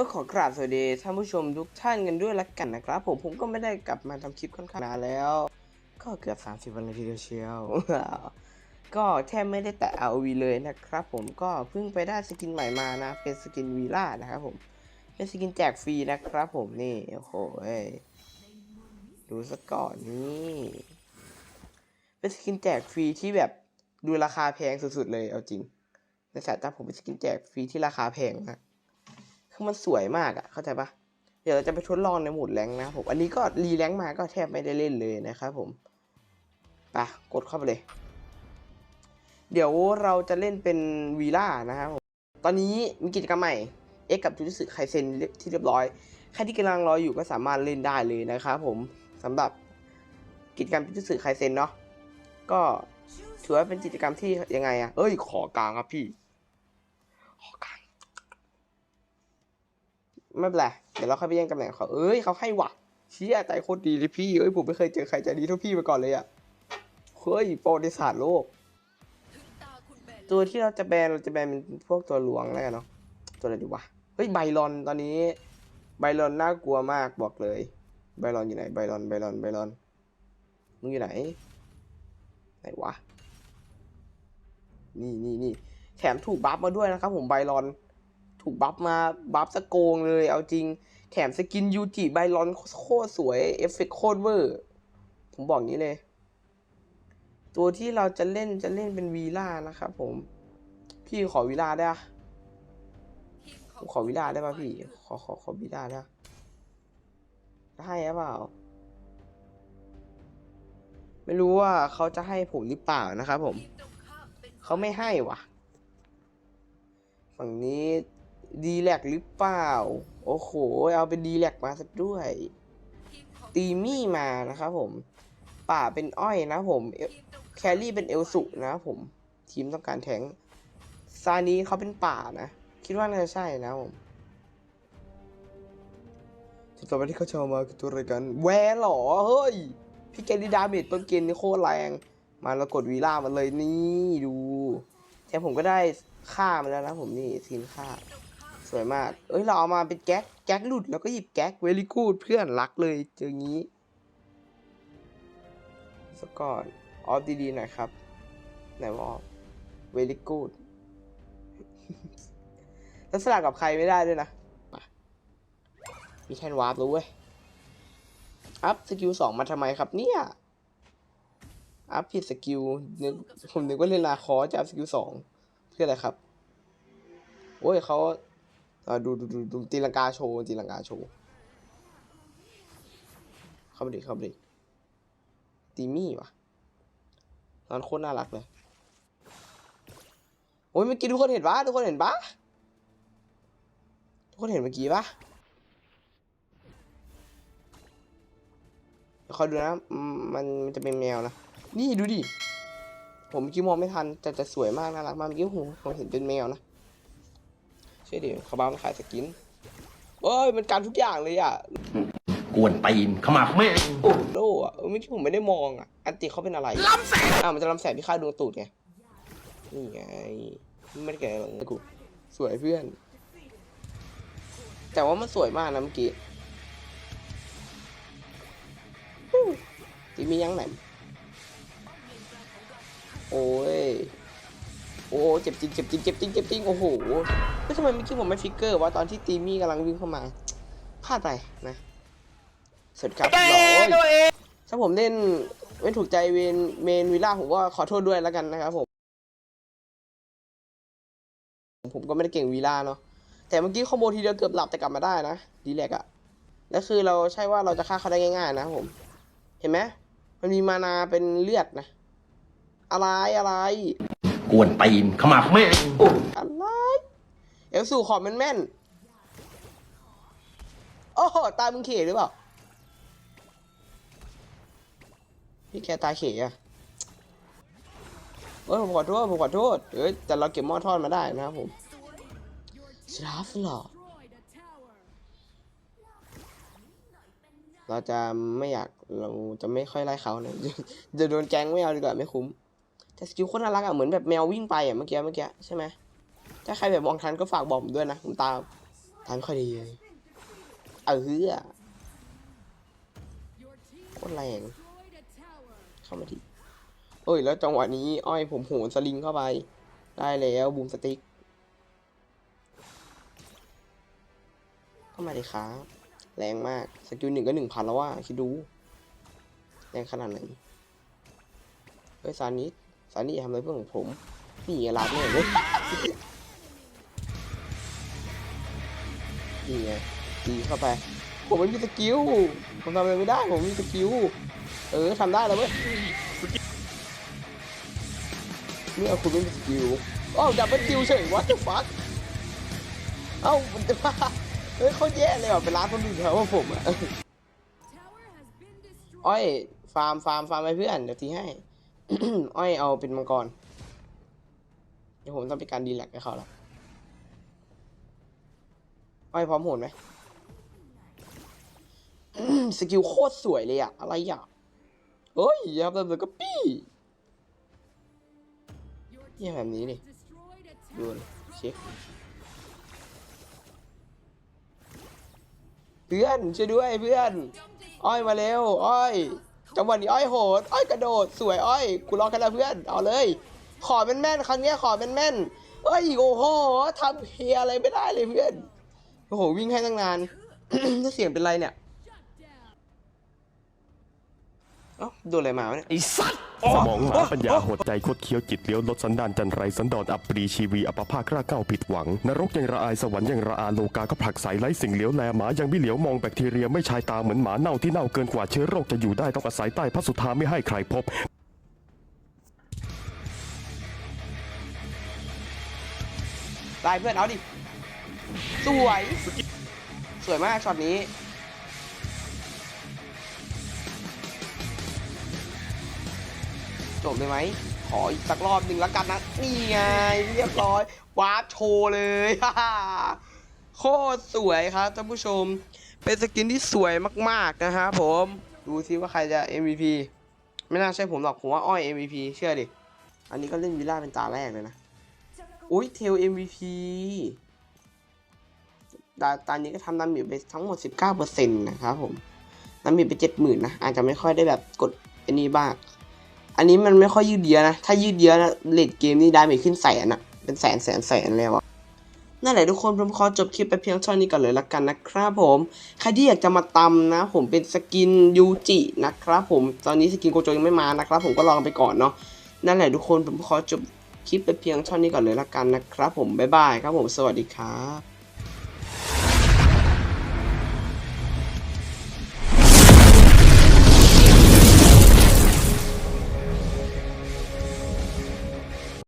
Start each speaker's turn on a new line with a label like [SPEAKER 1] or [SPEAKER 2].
[SPEAKER 1] ก็ขอกราบสวัสดีท่านผู้ชมทุกท่านกันด้วยละกันนะครับผมผมก็ไม่ได้กลับมาทำคลิปค่อนข้างนานแล้ว ก็เกือบ 30 วันเลยทีเดียวเชียว ก็แทบไม่ได้แตะ ROV เลยนะครับผมก็เพิ่งไปได้สกินใหม่มานะ เป็นสกินวีล่านะครับผมเป็นสกินแจกฟรีนะครับผมนี่โอ้โหดูซะก่อนนี่เป็นสกินแจกฟรีที่แบบดูราคาแพงสุดๆเลยเอาจริงในสายตาผมเป็นสกินแจกฟรีที่ราคาแพงมาก คือมันสวยมากอะเข้าใจปะเดี๋ยวเราจะไปทดลองในโหมดแรงนะผมอันนี้ก็รีแรงมาก็แทบไม่ได้เล่นเลยนะครับผมไปกดเข้าไปเลย เดี๋ยวเราจะเล่นเป็นวีล่านะครับผมตอนนี้มีกิจกรรมใหม่เอ็กกับจูจิสึไคเซนที่เรียบร้อยใครที่กำลังรออยู่ก็สามารถเล่นได้เลยนะครับผมสำหรับกิจกรรมจูจิสึไคเซนเนาะก็ถือว่าเป็นกิจกรรมที่ยังไงอะเอ้ยขอกลางครับพี่ ขอกลาง ไม่เป็นไรเดี๋ยวเราค่อยไปแย่งตำแหน่งเขาเอ้ยเขาให้ว่ะเชี่ยใจโคตรดีเลยพี่เอ้ยผมไม่เคยเจอใครใจดีเท่าพี่มาก่อนเลยอะเฮ้ยประวัติศาสตร์โลก ตัวที่เราจะแบนเราจะแบนเป็นพวกตัวหลวงแล้วกันเนาะตัวอะไรดีวะเฮ้ยไบรอนตอนนี้ไบรอนน่ากลัวมากบอกเลยไบรอนอยู่ไหนไบรอนไบรอนไบรอนมึงอยู่ไหนไหนวะนี่นี่นี่แถมถูกบัฟมาด้วยนะครับผมไบรอน ถูกบัฟมาบัฟสะโกงเลยเอาจริง แถมสกินยูจิไบรอนโคตรสวย เอฟเฟกต์โคตรเวอร์ ผมบอกงี้เลย ตัวที่เราจะเล่นจะเล่นเป็นวีล่านะครับผม พี่ขอวีล่าได้ปะผมขอวีล่าได้ป่ะพี่ ขอขอขอวีล่าได้ปะได้หรือเปล่า ไม่รู้ว่าเขาจะให้ผมหรือเปล่านะครับผม เขาไม่ให้วะฝั่งนี้ ดีแลกหรือเปล่า โอ้โห เอาเป็นดีแลกมาซะด้วย ตีมี่มานะครับผม ป่าเป็นอ้อยนะผมเอลแครี่เป็นเอลสุนะผม ทีมต้องการแทงซานี้เขาเป็นป่านะ คิดว่าน่าจะใช่นะผมสุดต่อไปที่เขาจะเอามาคือตัวอะไรกัน แวร์เหรอ เฮ้ย พี่แกดีดาเมจต้นเกมนี่โคตรแรง มาแล้วกดวีล่ามันเลยนี่ดูแถมผมก็ได้ฆ่ามันแล้วนะผมนี่ซีนฆ่า สวยมาก เอ้ย เราเอามาเป็นแก๊ก แก๊กหลุด แล้วก็หยิบแก๊กเวลี่กูดเพื่อนรักเลยเจองี้สกก่อนออฟดีๆหน่อยครับ ไหนว่าออฟเวลี่กูดแล้วสลับกับใครไม่ได้ด้วยนะ มีแทนวาร์ปแล้เว้ย อัพสกิลสองมาทำไมครับเนี่ย อัพผิดสกิลนึกผมนึกว่าเล่นลาคอจะอัพสกิลสองเพื่ออะไรครับ โอ้ยเขา อ่าดูดูดูดูตีลังกาโชว์ตีลังกาโชว์เข้ามาดิเข้ามาดิตีมี่วะนอนโคตรน่ารักเลยโอ้ยเมื่อกี้ทุกคนเห็นปะทุกคนเห็นปะทุกคนเห็นเมื่อกี้ปะเดี๋ยวคอยดูนะมันมันจะเป็นแมวนะนี่ดูดิผมเมื่อกี้มองไม่ทันแต่แต่สวยมากน่ารักมากเมื่อกี้ผมเห็นเป็นแมวนะ ใช่ดิเขาบ้ามันขายสกินเอ้ยมันการทุกอย่างเลยอะ
[SPEAKER 2] กวนตีนขมับแม่ง
[SPEAKER 1] โอ้โลอะเออเมื่อกี้ผมไม่ได้มองอะ อันติเขาเป็นอะไรลำแสงอะมันจะลำแสงที่ค่าดวงตูดไงนี่ไงไม่ได้แก่หรอกกูสวยเพื่อน แต่ว่ามันสวยมากนะเมื่อกี้ฮู้ตีมียังไหนโอ้ย โอ้เจ็บจริงเจ็บจริงเจ็บจริงเจ็บจริงโอ้โหเฮ้ยทำไมเมื่อกี้ผมไม่ฟิกเกอร์ว่าตอนที่ตีมี่กำลังวิ่งเข้ามาพลาดไปนะสวัสดีครับหล่อถ้าผมเล่นไม่ถูกใจเวนเมนวิลล่าผมก็ขอโทษด้วยแล้วกันนะครับผม ผมก็ไม่ได้เก่งวีล่าเนาะแต่เมื่อกี้คอมโบทีเดียวเกือบหลับแต่กลับมาได้นะดีแลกอะแล้วคือเราใช่ว่าเราจะฆ่าเขาได้ง่ายๆ นะครับผม เห็นไหมมันมีมานาเป็นเลือดนะ อะไรอะไร
[SPEAKER 2] กวนตีนขมับแม่ง
[SPEAKER 1] อะไรเอลสู่ขอบมันแม่นโอ้โหตายมึงเขยหรือเปล่า พี่แกตายเขยอะเอ้ยผมขอโทษผมขอโทษเอ้ยแต่เราเก็บหม้อทอดมาได้นะครับผมชราฟหรอเราจะไม่อยากเราจะไม่ค่อยไล่เขานะจะโดนแกงไม่เอาดีกว่าไม่คุ้ม แต่สกิลโคตรน่ารักอะเหมือนแบบแมววิ่งไปอะเมื่อกี้เมื่อกี้ใช่ไหมถ้าใครแบบมองทันก็ฝากบอกผมด้วยนะผมตามตามไม่ค่อยดีเลยเออโคตรแรงเข้ามาทีเอ้ยแล้วจังหวะนี้อ้อยผมโหนสลิงเข้าไป ได้แล้วบูมสติ๊กเข้ามาดิครับแรงมากสกิลหนึ่งก็หนึ่งพันแล้วว่าคิดดู แรงขนาดไหนเฮ้ยซานิส ซานิสอย่าทำอะไรเพื่อนของผมนี่ไงรักเนี่ยเลยนี่ไงตีเข้าไป ผมไม่มีสกิล ผมทำอะไรไม่ได้ ผมไม่มีสกิล เออทำได้แล้วเว้ยเมื่อคุณไม่มีสกิลอ้าวดับเบิลคิวเฉย what the fuck เอ้ามันจะว่าเฮ้ยเขาแย่เลยว่ะเป็นร้านคนอื่นเขาว่าผมอะอ้อย ฟาร์มฟาร์มฟาร์มไปเพื่อนเดี๋ยวทีให้ อ้อยเอาเป็นมังกร เดี๋ยวผมต้องเป็นการดีแลกให้เขาแล้วอ้อยพร้อมโหนไหมสกิลโคตรสวยเลยอะอะไรอะเฮ้ยย่าทำแบบก็ปี้เยี่ยแบบนี้ดิดูดิเช็คเพื่อนช่วยด้วยเพื่อน อ้อยมาเร็ว อ้อย จังหวะนี้อ้อยโหดอ้อยกระโดดสวยอ้อยกูรอกันแล้วเพื่อนเอาเลย ขอเป็นแม่นๆครั้งนี้ขอเป็นแม่นๆเอ้ยโอ้โหทำเฮียอะไรไม่ได้เลยเพื่อนโอ้โหวิ่งให้ตั้งนานถ้าเสียงเป็นไรเนี่ย เอ้าโดนอะไรมาวะเนี่ย
[SPEAKER 2] ไอ้สัตว์
[SPEAKER 3] สมองหมาปัญญาโหดใจคดเคี้ยวจิตเลี้ยวลดสันดานจันไรสันดอนอัปรีชีวีอัปภาคกล้าเก้าผิดหวัง นรกยังระอายสวรรค์ยังระอาโลกาก็ผลักใสไร้สิ่งเหลียวแลหมายังไม่เหลียวมองแบคทีเรียไม่ชายตาเหมือนหมาเน่าที่เน่าเกินกว่าเชื้อโรคจะอยู่ได้ต้องอาศัยใต้พระสุธาไม่ให้ใครพบ
[SPEAKER 1] ได้เพื่อนเอาดิ สวย สวยมากช็อตนี้ จบเลยไหมขออีกสักรอบหนึ่งแล้วกันนะนี่ไงเรียบร้อยวาร์ปโชว์เลยโคตรสวยครับท่านผู้ชม เป็นสกินที่สวยมากๆนะครับผมดูซิว่าใครจะ MVP ไม่น่าใช่ผมหรอกผมว่าอ้อย MVP เชื่อดิ อันนี้ก็เล่นวิลล่าเป็นตาแรกเลยนะ อุ้ยเทล MVP ดาตอนนี้ก็ทำดาเมจไปทั้งหมด 19%นะครับผมดาเมจไป 70,000นะอาจจะไม่ค่อยได้แบบกดอันนี้บ้าง อันนี้มันไม่ค่อยยืดเยื้อนะ ถ้ายืดเยื้อนะเลดเกมนี่ดาเมจขึ้นแสนอะเป็นแสนแสนแสนเลยว่ะนั่นแหละทุกคนผมขอจบคลิปไปเพียงเท่านี้ก่อนเลยละกันนะครับผมใครที่อยากจะมาตำนะ ผมเป็นสกินยูจินะครับผมตอนนี้สกินโกโจยังไม่มานะครับ ผมก็ลองไปก่อนเนาะนั่นแหละทุกคนผมขอจบคลิปไปเพียงเท่านี้ก่อนเลยละกันนะครับผมบ๊ายบายครับผมสวัสดีครับ